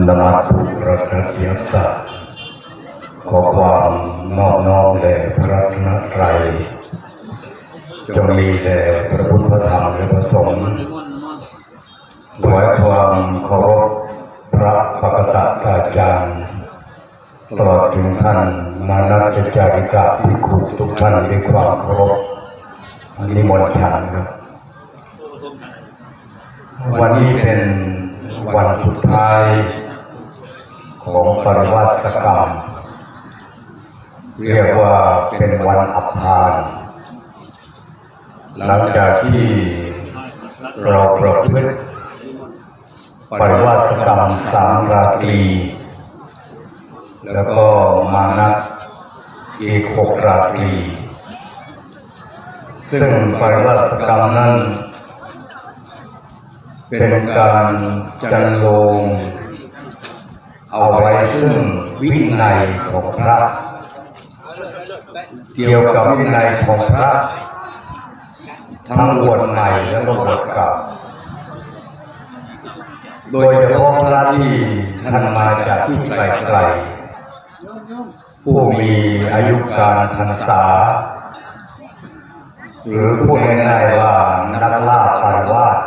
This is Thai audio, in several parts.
นมัสพระรัตนยสัตขอความนอบน้อมแด่พระรัตนตรัยจงมีแด่พระพุทธธรรมและพระสงฆ์ถวายความเคารพพระปกตอาจารย์ตลอดถึงท่านมานัจจาริกาภิกขุทุกท่านด้วยความเคารพนิมนต์ฉันครับวันนี้เป็น วันสุดท้ายของปริวัติกรรม เรียกว่าเป็นวันอับพานหลังจากที่เราประพฤติปริวัติกรรมสามราตรี แล้วก็มานัดอีกหกราตรี ซึ่งปริวัติกรรมนั้น เป็นการจันโลงเอาไว้ซึ่งวินัยของพระ เกี่ยวกับวินัยของพระ ทั้งบวชใหม่และบวชเก่าโดยเฉพาะพระที่ท่านมาจากที่ไกลๆผู้มีอายุการพรรษา หรือพูดง่ายๆว่านักล่าปารวาส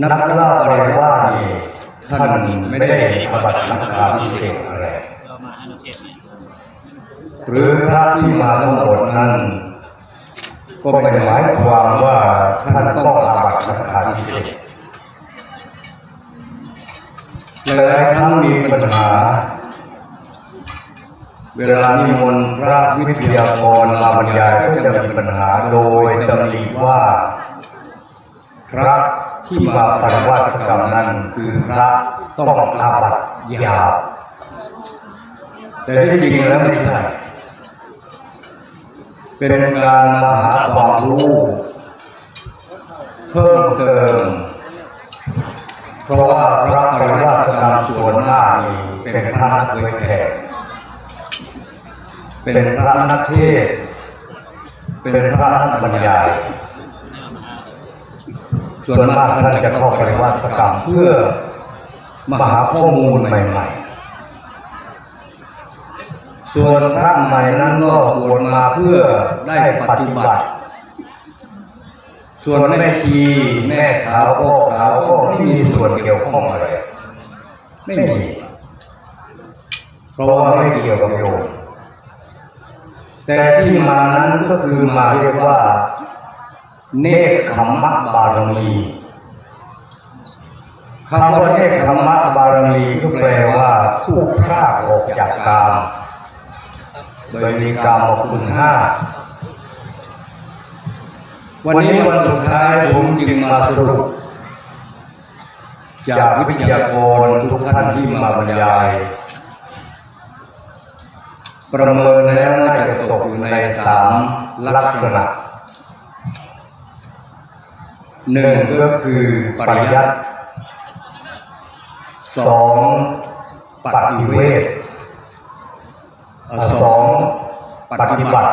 นักล่าปริวาสนี่ท่านไม่ได้ปฏิบัติสังฆาพิเศษอะไรหรือพระที่มาทั้งหมดนั้น ก็ไม่ได้หมายความว่าท่านต้องอาบัติสังฆาพิเศษหลายครั้งมีปัญหา เวลานิมนต์พระวิทยากรมาบรรยายก็จะมีปัญหาโดยตำหนิว่าพระ ที่มาปฏิวัติกรรมนั้นคือพระต้องอาบัติยาวแต่ที่จริงแล้วไม่ใช่เป็นการมหาความรู้เพิ่มเติม เพราะว่าพระปริวัติกรรมส่วนหน้านี่เป็นพระนักเผยแผ่เป็นพระนักเทศเป็นพระนักบรรยาย ส่วนมากท่านจะเข้าไปวัดกรรมเพื่อมาหาข้อมูลใหม่ๆ ส่วนพระใหม่นั้นก็บวชมาเพื่อได้ปฏิบัติ ส่วนแม่ชีแม่ขาวพ่อขาวก็ไม่มีส่วนเกี่ยวข้องอะไร ไม่มี เพราะว่าไม่เกี่ยวกับโยมแต่ที่มานั้นก็คือมาเรียกว่า เนคขมมะบารมีคำว่าเนคขมมะบารมีก็แปลว่าผู้พรากออกจากกามโดยมีกามคุณห้า วันนี้วันสุดท้ายผมจึงมาสรุป จากวิทยากรทุกท่านที่มาบรรยาย ประเมินแล้วน่าจะตกอยู่ในสามลักษณะ หนึ่งก็คือปริยัติสองปฏิเวทสองปฏิบัติ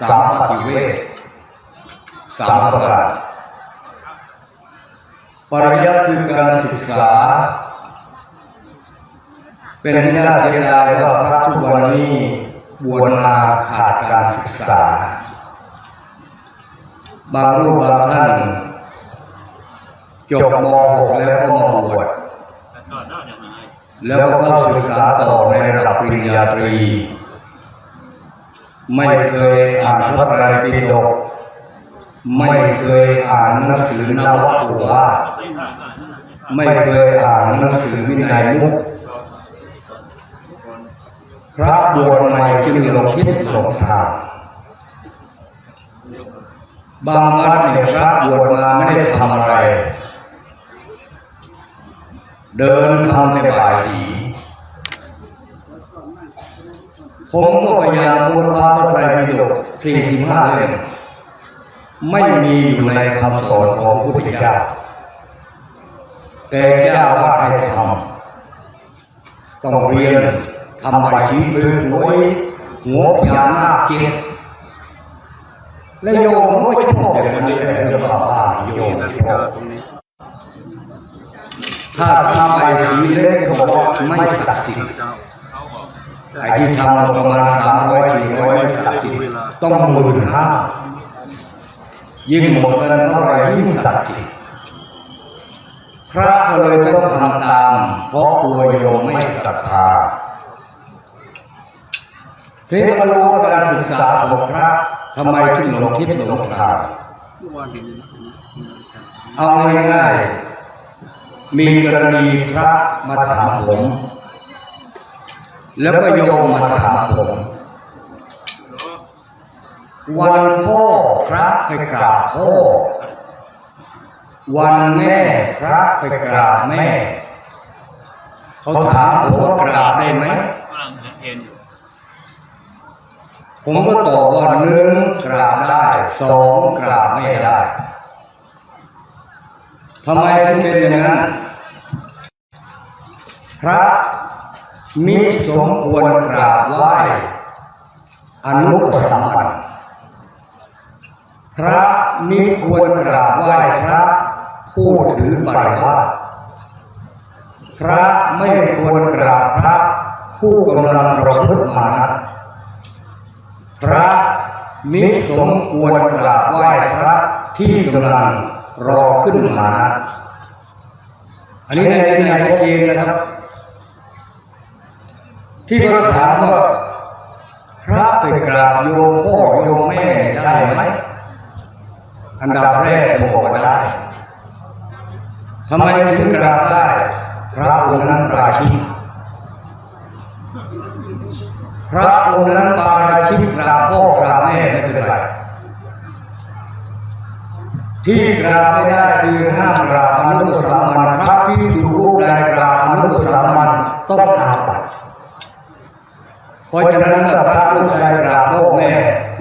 สามปฏิเวทสามประการปริยัติคือการศึกษา เป็นที่น่าเสียดายว่าพระทุกวันนี้บวชมาขาดการศึกษา บางรูปบางท่านจบม .6 แล้วก็มาบวชแล้วก็เข้าศึกษาต่อในระดับปริญญาตรี ไม่เคยอ่านพระไตรปิฎกไม่เคยอ่านหนังสือนวตุวาไม่เคยอ่านหนังสือวินัยมุกพระบวชใหม่จึงหลงทิศหลงทาง บางวัดเนี่ยพระบวชมาไม่ได้ทำอะไร เดินทำในป่าสีผมก็พยายามพูดพระไตรปิฎกสี่สิบห้าเล่มไม่มีอยู่ในคำสอนของพุทธเจ้า แต่เจ้าว่าให้ทำต้องเรียนทำไปชีวิตรวยหัวพยานาคเกียรติ แล้วโยมก็ชอบอย่างนี้แหละเรื่องบ้าโยมถ้าทำไปสีเล็กก็บอกว่าไม่ศักดิ์สิทธิ์ไอ้ที่ทำประมาณสามร้อยสี่ร้อยไม่ศักดิ์สิทธิ์ต้องหมื่นห้ายิ่งหมดเงินเท่าไรยิ่งศักดิ์สิทธิ์พระก็เลยต้องทำตาม เพราะกลัวโยมไม่ศรัทธาเทีนี้มารู้ว่าการศึกษาของพระ ทำไมถึงหลงทิศหลงทางเอาง่ายๆมีกรณีพระมาถามผม แล้วก็โยมมาถามผม วันพ่อพระไปกราบพ่อวันแม่พระไปกราบแม่ เขาถามผมว่ากราบได้ไหม ผมก็ตอบว่าหนึ่งกราบได้สองกราบไม่ได้ทำไมถึงเป็นอย่างนั้น พระมิสมควรกราบไหว้อนุปสัมปันพระมิควรกราบไหว้พระผู้ถือปฏิวาพระไม่ควรกราบพระผู้กำลังประพฤติมานะ พระมิสมควรกราบไหว้พระที่กำลังรอขึ้นมานะอันนี้ในในเกมนะครับ ที่เขาถามว่าพระไปกราบโยมพ่อโยมแม่ได้ไหมอันดับแรกผมบอกว่าได้ทำไมถึงกราบได้ พระองค์นั้นราชิก พระองค์นั้นปาราชิกกราบพ่อกราบแม่ไม่เป็นไรที่กราบไม่ได้คือห้ามกราบอนุปสามันพระพิสุรูปใดกราบอนุปสามันต้องอาบัติเพราะฉะนั้นถ้าพระรูปใดกราบพ่อแม่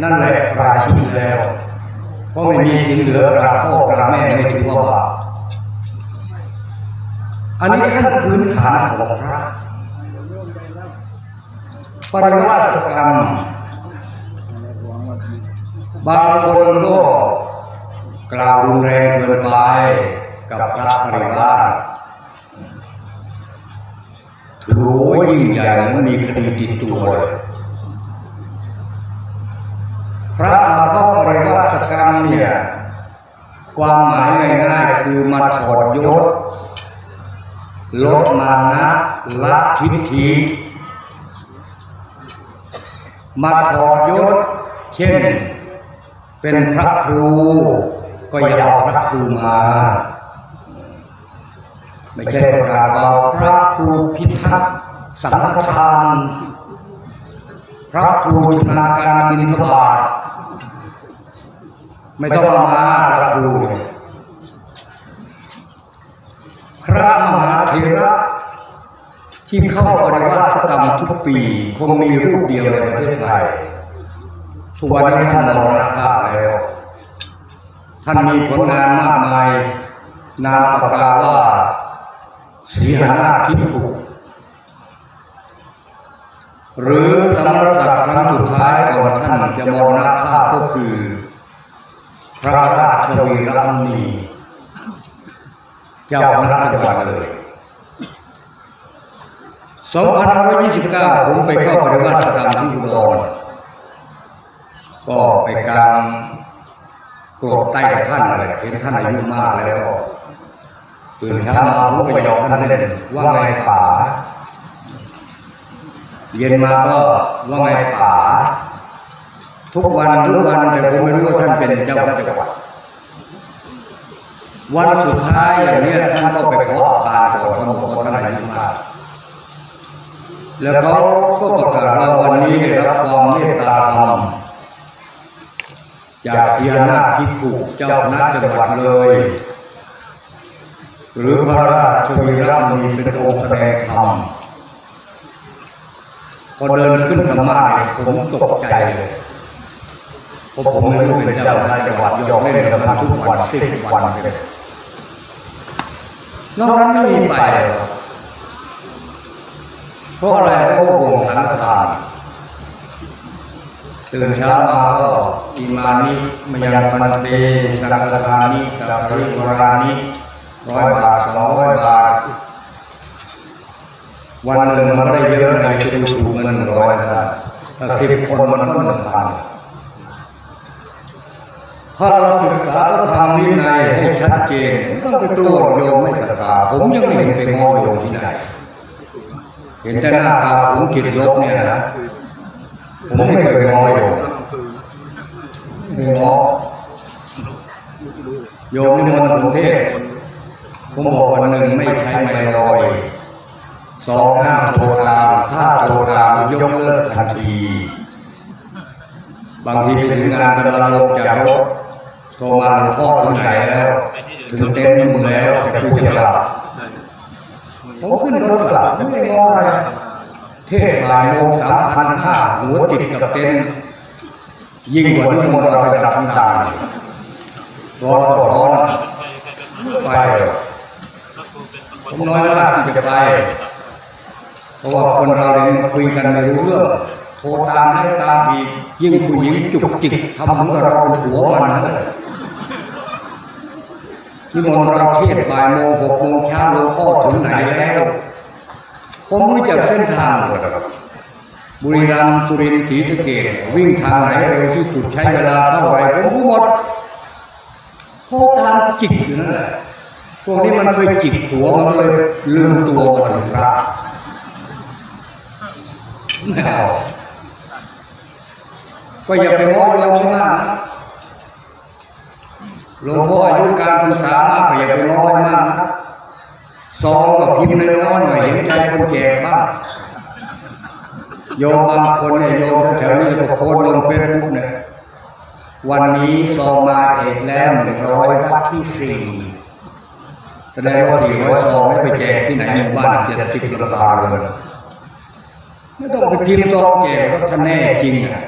นั่นแหละปราชิกแล้วเพราะไม่มีสิ่งเหลือกราบพ่อกราบแม่ไม่ถือว่าอันนี้ขั้นพื้นฐานของพระ ปริวาสกรรมบางคนก็กล่าวรุนแรงเกินไปกับพระปริวาสถือว่ายิ่งใหญ่และมีคดีติดตัวเลยพระมาเข้าปริวาสกรรมเนี่ย ความหมายง่ายๆคือมาถอดยศลดมานะละทิฏฐิ มาถอดยศเช่น เป็นพระครู ก็อย่าเอาพระครูมา ไม่ใช่ประกาศเอาพระครูพิทักษ์สังฆทาน พระครูชนาการบินทบาทไม่ต้องมาพระครูพระมหาเถระ ที่เข้าปฏิวัติกรรมทุกปีคงมีรูปเดียวในประเทศไทยทุกวันนี้ท่านมรณภาพแล้ว ท่านมีผลงานมากมาย นามปากกาว่าสีหนาทิพุหรือสมรศักดิ์ครั้งสุดท้ายก่อนท่านจะมรณภาพก็คือ พระราชวีรมุนีเจ้าคณะจังหวัดเลย 2529 ผมไปเข้าปฏิวัติกรรมที่อุดรก็ไปกลางโกรธใต้กับท่านอะไรเห็นท่านอายุมากแล้วก็ตื่นเช้ามาผมก็ไปยอกท่านเล่นว่าไงป่า เย็นมาก็ว่าไงป่า ทุกวันทุกวันแต่ผมไม่รู้ว่าท่านเป็นเจ้าจังหวัดวันสุดท้ายอย่างเนี้ยท่านก็ไปขอทานก่อนเพราะบอย่าท่านอายุมาก แล้วเขาก็ประกาศว่าวันนี้ได้รับความเมตตาธรรมจากเสียนาถพิกุเจ้าคณะจังหวัดเลย หรือพระราชวีรมุนีเป็นองค์แสดงธรรมพอเดินขึ้นธรรมะผมตกใจเลยเพราะผมไม่รู้เป็นเจ้าคณะจังหวัดยอมเล่นกับท่านทุกวันสิบวันเลยนอกนั้นไม่มีไปหรอก เพราะอะไรเพราะวงสังฆทานตื่นเช้ามาก็อิมานิมยังปันเตสังฆทานิสัพพิวรานิร้อยบาทสองร้อยบาทวันหนึ่งมันได้เยอะในจะดูถูกเงินร้อยนะถ้าสิบคนมันก็หนึ่งพันถ้าเราศึกษาพระธรรมวินัยให้ชัดเจนต้องไปตัวโยมไม่ศรัทธาผมยังไม่เห็นไปง้อโยมที่ไหน เห็นแต่หน้าตาผมจิตลบเนี่ยนะผมไม่เคยงอโยมไม่งอโยมนิมนต์ผมเทศน์ผมบอกวันหนึ่งไม่ใช้ไมลอยสองห้ามโทรตามถ้าโทรตามยกเลิกทันที บางทีไปถึงงานกำลังลงจากรถโทรมาหลวงพ่อถึงไหนแล้ว ถึงเต็นท์มึงแล้วแต่กูจะกลับ ผมขึ้นรถกลับไม่ได้งออะไรเทศบ่ายโมงสามพันห้าหัวติดกับเต็นยิ่งกว่านิมนต์เราไปดับตางๆร้อนก็ร้อนไปผมน้อยมากที่จะไปเพราะว่าคนเราเนี่ยคุยกันไม่รู้เรื่องโทรตามให้ตามอีกยิ่งผู้หญิงจุกจิกทำเหมือนกับเราเป็นผัวมันนะ นิมนต์เราเทศบ่ายโมงหกโมงเช้าหลวงพ่อถึงไหนแล้วผมรู้จักเส้นทางหมดครับบุรีรัมย์สุรินทร์ศรีสะเกษวิ่งทางไหนเร็วที่สุดใช้เวลาเท่าไหร่ผมรู้หมดโทรตามจิกอยู่นั่นแหละพวกนี้มันเคยจิกหัวมันเลยลืมตัวมาถึงพระไม่เอาก็อย่าไปง้อโยมมากนะ หลวงพ่ออายุการศึกษามากก็อย่าไปง้อมากนะซองก็พิมพ์น้อยหน่อยเห็นใจคนแก่บ้างโยมบางคนเนี่ยโยมแถวนี้ก็โพสต์ลงเฟซบุ๊กเนี่ยวันนี้ซองมาเอกแล้วหนึ่งร้อยวัดที่สี่แสดงว่าสี่ร้อยซองไม่ไปแจกที่ไหนหมู่บ้านเจ็ดสิบกราคาเลยไม่ต้องไปพิมพ์ซองแก่ว่าท่านแน่จริงอะ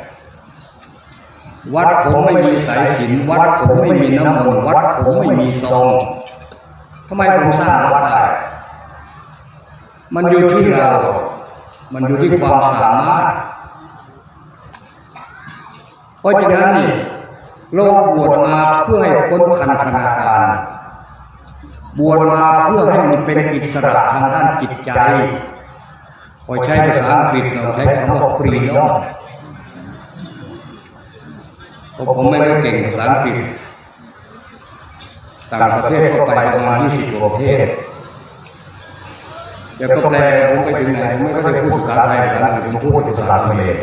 วัดผมไม่มีสายสินวัดผมไม่มีน้ำมนต์วัดผมไม่มีซองทำไมผมสร้างวัดได้มันอยู่ที่เรา มันอยู่ที่ความสามารถ เพราะฉะนั้นนี่เราบวชมาเพื่อให้พ้นพันธนาการ บวชมาเพื่อให้มันเป็นอิสระทางด้านจิตใจพอใช้ภาษาอังกฤษเราใช้คำว่าฟรีดอม ผมไม่ได้เก่งภาษาอังกฤษต่างประเทศก็ไปประมาณ20กว่าประเทศแต่ก็แปลผมไปถึงไหนผมไม่ก็ได้พูดภาษาไทยภาษาอังกฤษผมพูดภาษาเขมร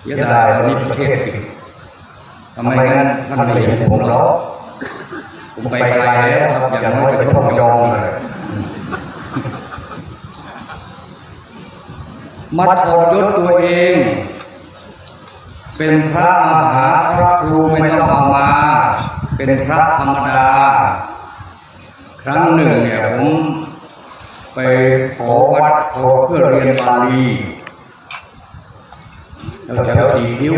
เสียดาตอนนี้ประเทศปิดทำไมงั้นท่านไม่เห็นผมหรอผมไปไกลแล้วครับอย่างน้อยไปท่องยองเลยมัดถอดยศตัวเอง เป็นพระมหาพระครูไม่ต้องเอามา เป็นพระธรรมดา ครั้งหนึ่งเนี่ยผมไปขอวัดขอเพื่อเรียนบาลีแถวแถวสีคิ้ว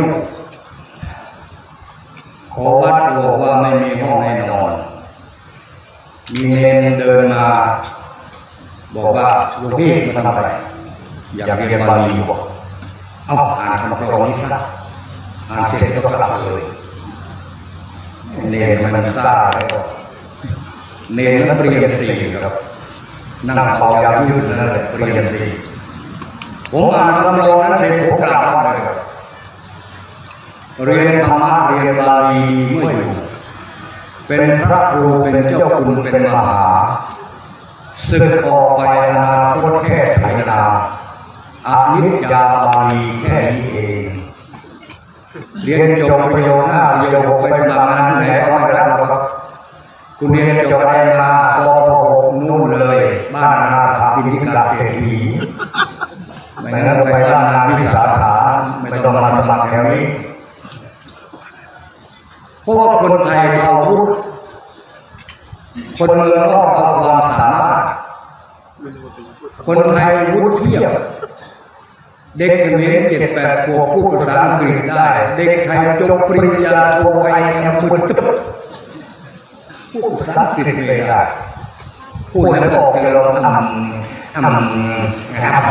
ขอวัดบอกว่าไม่มีห้องให้นอน มีเนนเดินมา บอกว่าหลวงพี่มาทำอะไร อยากเรียนบาลีบอกเอาอ่านคำกรองนี้ซะ อ่านเสร็จก็กลับเลยเนรมันซ่าแล้วเนรนักเรียนสี่ครับ นั่งเป่ายายืดนั่นแหละเรียนสี่ผมอ่านคำกรองนั้นเสร็จผมกลับบ้านเลยครับเรียนธรรมะเรียนบาลีเมื่ออยู่เป็นพระครูเป็นเจ้าคุณเป็นมหาศึกออกไปอนาคตแค่ไถนาอานิจจาบาลีแค่นี้เอง เรียนจบประโยคห้าประโยคไปสมัครงานไหนก็ไม่ได้หรอกครับคุณเรียนจบอะไรมาปปหกนู่นเลย บ้านนาถาปินทิกาเศรษฐีไม่งั้นไปบ้านนาวิสาขาไม่ต้องมาสมัครแถวนี้เพราะว่าคนไทยเราวุฒิคนเมืองนอกเอาความสามารถคนไทยวุฒิเทียบ เด็กเขมรเจ็ดแปดขวบพูดภาษาอังกฤษได้ เด็กไทยจบปริญญาโทไปทำคุณตึ๊บพูดภาษาอังกฤษไม่ได้พูดแล้วก็ออกจะลองทำทำท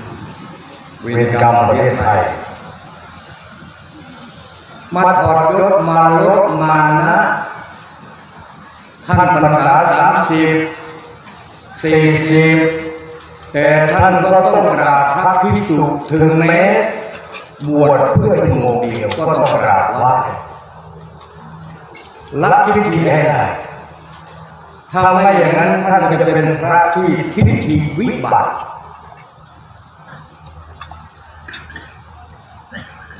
ำเวรกรรมประเทศไทยมาถอดยศมาลดมานะท่านพรรษาสามสิบสี่สิบ แต่ท่านก็ต้องกราบพระภิกษุถึงแม้บวชเพื่อชั่วโมงเดียวก็ต้องกราบไหว้ละทิฏฐิให้ได้ถ้าไม่อย่างนั้นท่านจะเป็นพระที่ทิฏฐิวิบัติ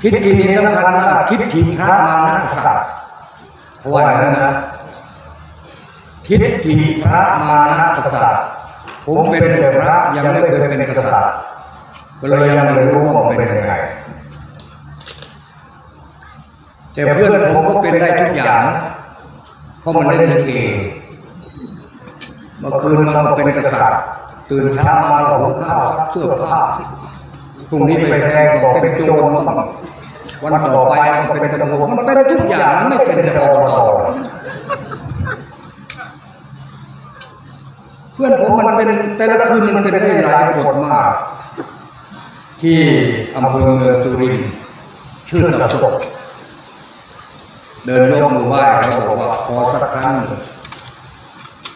ทิฏฐินี้สำคัญมากทิฏฐิพระมานักษัตริย์ว่าอย่างนั้นนะทิฏฐิพระมานักษัตริย์ ผมเป็นแต่พระยังไม่เคยเป็นกษัตริย์ก็เลยยังไม่รู้ว่าเป็นยังไงแต่เพื่อนผมก็เป็นได้ทุกอย่าง เพราะมันเล่นลิเกเมื่อคืนมันก็เป็นกษัตริย์ ตื่นเช้ามาก็หุงข้าวเสื้อผ้าพรุ่งนี้ไปแสดงบอกเป็นโจรวันต่อไปเป็นตำรวจมันเป็นทุกอย่างไม่เป็นแต่อบตเพื่อนผมมันเป็นแต่ละคืนมันเป็นได้หลายบทมาก ที่อำเภอเมืองสุรินชื่อกระสบเดินยกมือไหว้เขาบอกว่าขอสักครั้ง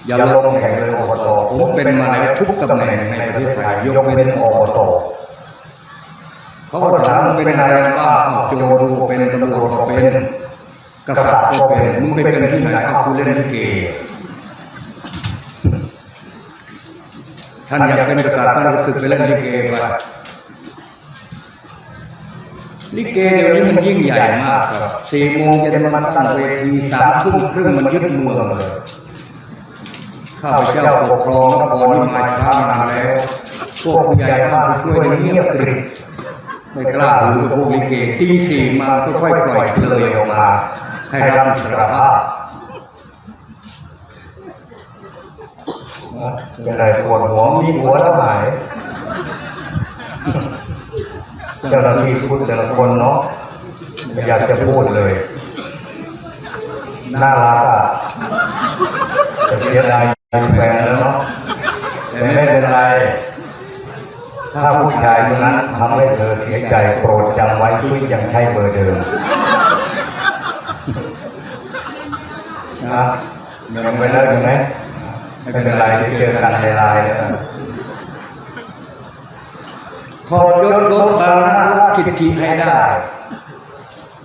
อย่าลงแข่งเลยอบตผมเป็นมาแล้วทุกตำแหน่งในประเทศไทยยกเว้นอบตเขาก็ถามมึงเป็นอะไรบ้างอ้าวโจรก็เป็นตำรวจก็เป็น กษัตริย์ก็เป็นมึงไปเป็นที่ไหนอ้าวกูเล่นเก ท่านอยากเป็นกษัตริย์ท่านก็สึกไปเล่นลิเกไปลิเกเดี๋ยวนี้มันยิ่งใหญ่มากครับสี่โมงเย็นมันตั้งเวทีสามทุ่มครึ่งมันยึดเมืองเลยข้าพเจ้าปกครองนครนี่มาช้านานแล้ว พวกผู้ใหญ่บ้านช่วยเงียบกริบไม่กล้าดูกับพวกลิเกตีสี่มาค่อยๆปล่อยเลยออกมา ให้รับสารภาพ เป็นไรปวดหัวมีหัวแล้วหายเจ้าหน้าที่พูดแต่ละคนเนาะไม่อยากจะพูดเลยน่ารักอะจะเสียดายแฟนแล้วเนาะแต่ไม่เป็นไร ถ้าผู้ชายคนนั้นทำให้เธอเสียใจโปรดจำไว้ที่ยังใช้เบอร์เดิมนะยังไปแล้วอยู่ไหม ไม่เป็นไรเดี๋ยวเจอกันในไลน์แล้วกันถอดยศลดภาระละทิฏฐิให้ได้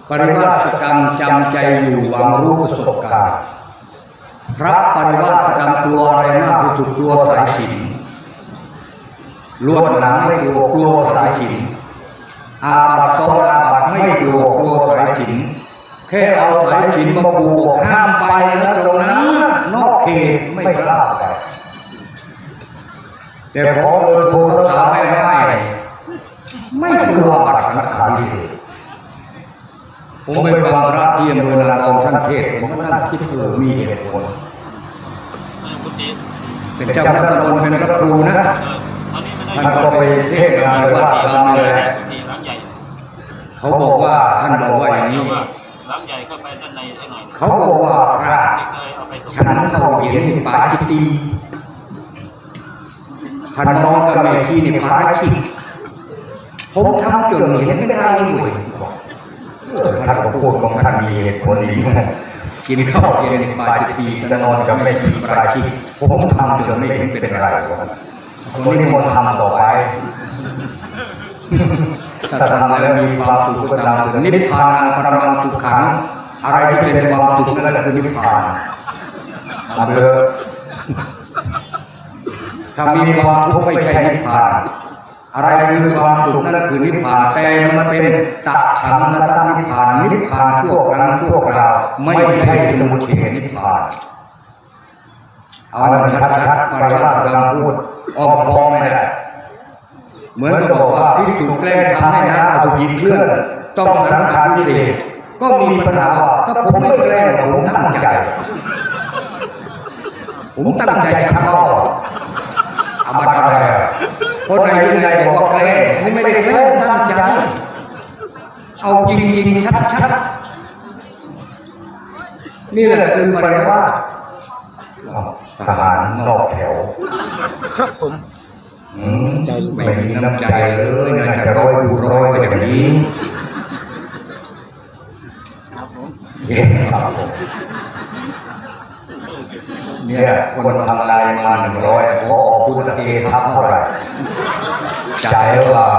ปริวาสกรรมจำใจอยู่หวังรู้ประสบการณ์พระปริวาสกรรมกลัวอะไรมากที่สุดกลัวสายสินลวดหนังไม่กลัวกลัวสายสินอาบัตซองอาบัตไม่กลัวกลัวสายสินแค่เอาสายสินมาปูบกห้ามไปนะตรงนั้น อกเขตไม่กล้าไปแต่พอเออโทรถามไม่ได้ไม่กลัวอาบัตสังขารที่ผมไปฟังพระที่อำเภอนางรองท่านเทศน์ผมก็นั่งคิดเออมีเหตุผลพุทธิเป็นเจ้าพระตำบลเป็นพระครูนะตอนนี้ไม่ได้ท่านก็ไปเทศนาเลยว่าตามเลยพุทธิหลังใหญ่เขาบอกว่าท่านบอกว่าอย่างนี้ว่าหลังใหญ่ก็ไปด้านในได้หน่อยเขาบอกว่าพระ ไม่เคยเอาไปส่งฉันเข้าเห็นที่ป่าจิตตีท่านองกับแม่ที่ในภารกิจผมทำจนเห็นไม่ได้เลยท่านพูดของท่านมีเหตุผลดีกินข้าวเย็นในป่าจิตตีจะนอนกับแม่ที่ปราชิกผมทำจนไม่เห็นเป็นไรคนนี้มนต์ทำต่อไปถ้าทำแล้วมีความสุขก็ตามเถิดนิพพานังปรมังสุขังอะไรที่เป็นความสุขนั่นแหละคือนิพพาน ทำเถอะถ้ามีความทุกข์ไม่ใช่นิพพาน อะไรคือความสุขนั่นคือนิพพานแต่มันเป็นตัดขันนตนิพพานนิพพานทั่วครั้งทั่วคราวไม่ใช่สมุทเฉนิพพานเอามันชัดๆปริวาสกำลังพูดอ้อมค้อมไม่ได้เหมือนกับบอกว่าที่ถูกแกล้งทำให้น้ำอสุจิเคลื่อนต้องสังขาพิเศษก็มีปัญหาว่าถ้าผมไม่แกล้งผมตั้งใจ ผมตั้งใจชักเข้าอาบัติอะไรอะคนไหนที่ไหนบอกว่าแกล้งผมไม่ได้แกล้งตั้งใจเอาจริงจริงๆชัดชัดๆนี่แหละคือปริวาสทหารนอกแถว ครับผมอืมไม่มีน้ำใจเลยน่าจะร้อยดูร้อยก็อย่างนี้เย้ครับผม เนี่ยคนทำลายมาหนึ่งร้อยพอพุทธเกทับเท่าไหร่ใจหรือเปล่า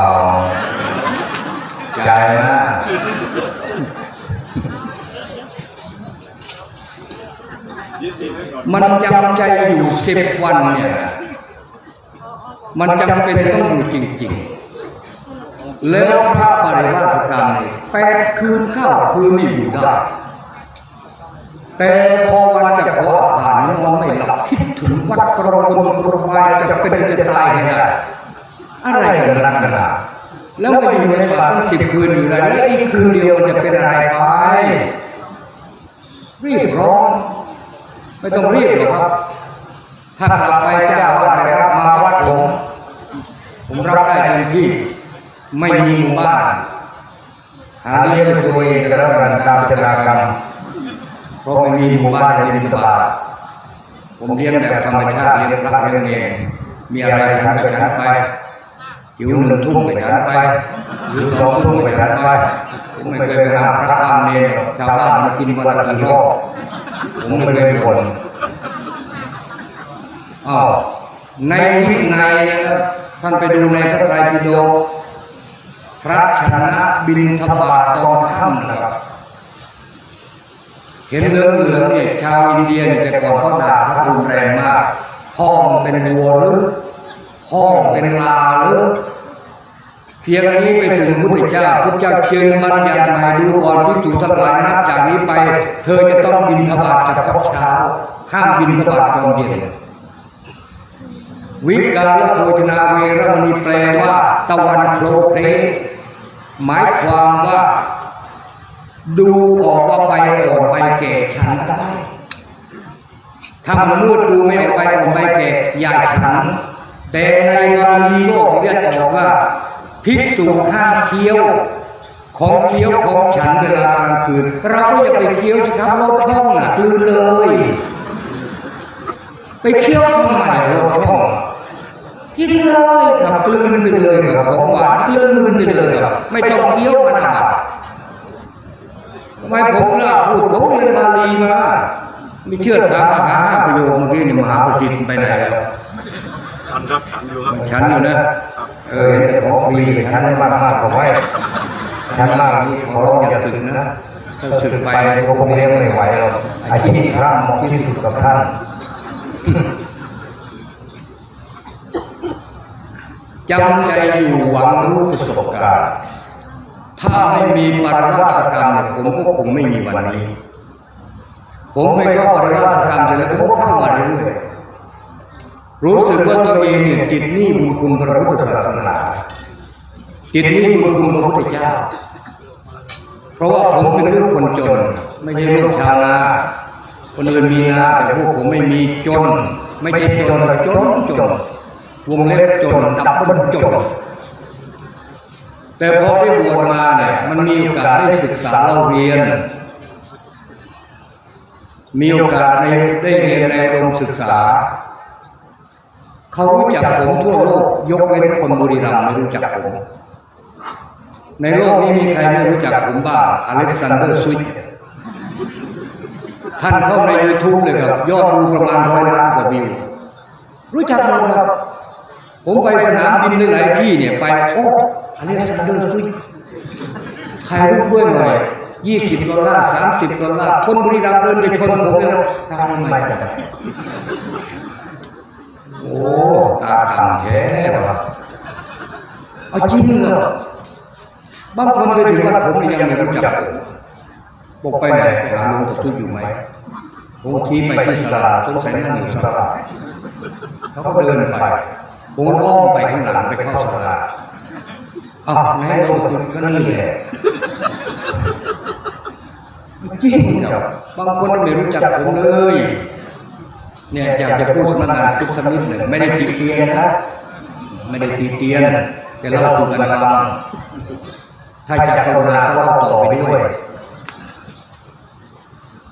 ใจนะมันจำใจอยู่สิบวันเนี่ย มันจำเป็นต้องอยู่จริง ๆ แล้วพระปริวาสกรรมเนี่ยแปดคืนเก้าคืนนี่อยู่ได้ แต่พอวันจะขออา หารนอนไม่หลับคิดถึงวัดกระวนกระวายจะเป็นจะตายให้ได้อะไรกันนลันะกษณะแล้วมาอยู่ในป่าตั้งสิบคืนอยู่แล้วแล้วอีกคืนเดียวจะเป็นอะไรไปรีบร้อนไม่ต้องรีบหรอกครับ ถ้ากลับไปเจ้าว่าไปรับมาวัดผมผมรับได้ทันทีไม่มีหมู่บ้านหาเลี้ยงตัวเองแล้วกันตามชะตากรรมเพราะไม่มีหมู่บ้านในบิณฑบาต ผมเลี้ยงแบบธรรมชาติเลี้ยงรักเลี้ยงเองมีอะไรฉันก็ฉันไปหิวหนึ่งทุ่มไปฉันไปหรือสองทุ่มไปทันไปผมไม่เคยไปหาพระห้ามเนรชาวบ้านมากินวันละกี่รอบผมไม่เคยบ่นอ้าวในวินัยนะครับท่านไปดูในพระไตรปิฎกพระชนะบินทบาทตอนค่ำนะครับ เห็นเหลือเหลืองเนี่ยชาวอินเดียแต่ก่อนเขาด่าพระรุนแรงมากพ่อมเป็นวัวหรือพ่อมเป็นลาหรือเทียงนี้ไปถึงพุทธเจ้าพุทธเจ้าเชิญบัญญัติใหม่ดูก่อนพิสูจน์ทั้งหลายนับจากนี้ไป เธอจะต้องบินทบาทเฉพาะเช้าห้ามบินทบาทตอนเย็นวิกาลโภชนาเวรมณีแปลว่า ตะวันโผล่เพลหมายความว่า ดูออกว่าไปอ่อนไปแก่ฉันได้ถ้ามันมืดดูไม่ออกไปอ่อนไปแก่อย่าฉัน แต่ในบาลีโลกเรียกออกว่าพิกษุห้ามเคี้ยว ของเคี้ยวของฉันเวลากลางคืน เราก็อย่าไปเคี้ยวสิครับลดท้องน่ะตื่นเลย ไปเคี้ยวทำไมลดท้องกินเลยครับกลืนไปเลยครับของหวานกลืนไปเลยครับไม่ต้องเคี้ยวมันอะ ไมผมกล้าพูดผมเรียนบาลีมาไม่เชื่อถามมหาห้าประโยคเมื่อกี้นี่มหาประสิทธิ์ไปไหนแล้วฉันครับฉันอยู่ครับฉันอยู่นะเออแต่ของฟรีกับฉันมากมากๆขอไว้ฉันมากนี่ขอร้องอย่าสึกนะถ้าสึกไปไปก็คงเลี้ยงไม่ไหวหรอกอาชีพพระเหมาะที่สุดกับท่านจำใจอยู่หวังรู้ประสบการณ์ ถ้าไม่มีปรวัตกรรมเนี่ยผมก็คงไม่มีวันนี้ ผมไปเข้าปรวัตกรรมแต่แล้วผมก็เข้ามาเรื่อยๆรู้สึกว่าตัวเองเนี่ยติดหนี้บุญคุณพระพุทธศาสนาติดหนี้บุญคุณพระพุทธเจ้า เพราะว่าผมเป็นลูกคนจน ไม่ใช่ลูกชาวนาคนอื่นมีนาแต่พวกผมไม่มีจน ไม่ใช่จนแต่จนจนวงเล็บจนดับเบิลจน แต่พอได้บวชมาเนี่ยมันมีโอกาสได้ศึกษาเราเรียน มีโอกาสในได้เรียนในโรงศึกษา เขารู้จักผมทั่วโลกยกเว้นคนบุรีรัมย์ไม่รู้จักผม ในโลกนี้มีใครไม่รู้จักผมบ้างอเล็กซานเดอร์สวิตท่านเข้าใน YouTube เลยครับ ยอดดูประมาณร้อยล้านกว่าวิว รู้จักหมดครับ ผมไปสนามบินหลายที่เนี่ยไปโอ้ อเล็กซานเดอร์สวิตถ่ายรูปด้วยหน่อยยี่สิบดอลลาร์สามสิบดอลลาร์คนบรีรัมย์เดินไปชนผมเลยตามไม่จับโอ้ตาต่ำแท้ครับเอาจริงเหรอบางคนไปถึงวัดผมยังไม่รู้จักบอกไปไหนไปหาลวงตาตุ้ยอยู่ไหมผมชี้ไปที่ตลาดสงสัยนั่งอยู่ตลาดเขาก็เดินไปผมอ้อมไปข้างหลังไปเข้าตลาด อ้าวแม่หลวงตาตุ้ยก็นี่แหละจริงครับบางคนไม่รู้จักผมเลย เนี่ยอยากจะพูดมานานทุกสักนิดหนึ่งไม่ได้ติเตียนนะไม่ได้ตีเตียนแต่เล่าสู่กันฟังถ้าจะกรุณาก็เล่าต่อไปด้วย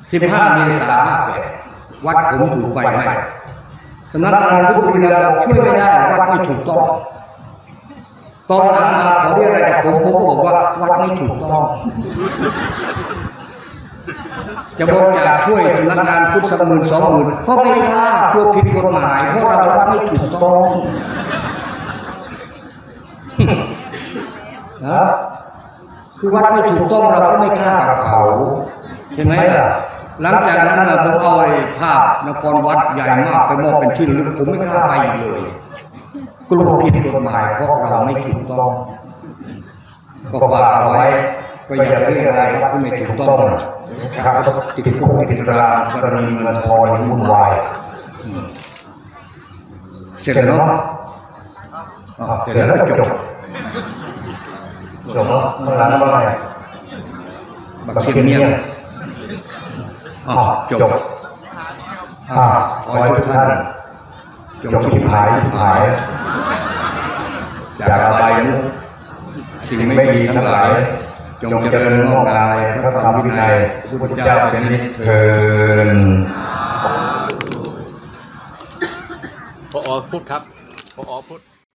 15เมษายน58วัดผมถูกไฟไหม้สำนักงานพุทธบริการช่วยไม่ได้วัดไม่ถูกต้อง ตอนหลังมาขอเรียกอะไรกับผมผมก็บอกว่าวัดไม่ถูกต้อง จะบริจาคช่วยสำนักงานพุทธปุ๊บสักหมื่นสองหมื่นก็ไม่กล้ากลัวผิดกฎหมายเพราะเรารับไม่ถูกต้องนะคือวัดไม่ถูกต้องเราก็ไม่กล้ากับเขาใช่ไหมล่ะหลังจากนั้นน่ะผมเอาไอ้ภาพนครวัดใหญ่มากไปมอบเป็นที่ระลึกผมไม่กล้าไปอีกเลย กลัวผิดกฎหมายเพราะเราไม่ถูกต้องก็ฝากเอาไว้ก็อย่าเรียกอะไรวัดที่ไม่ถูกต้องครับติดคุกติดตารางกรณีเงินทองวุ่นวายเสร็จแล้วเนาะอ๋อเสร็จแล้วก็จบจบแล้วเมื่อนั้นว่าไงบักเทียนเนี่ยอ๋อจบอ่าขอให้ทุกท่าน จงทิพหายทิพหาย จากอบายมุขสิ่งไม่ดีทั้งหลาย จงเจริญงอกงามในพระธรรมวินัยพระพุทธเจ้าเป็นนิสเชิญพออพุทธครับพออพุทธ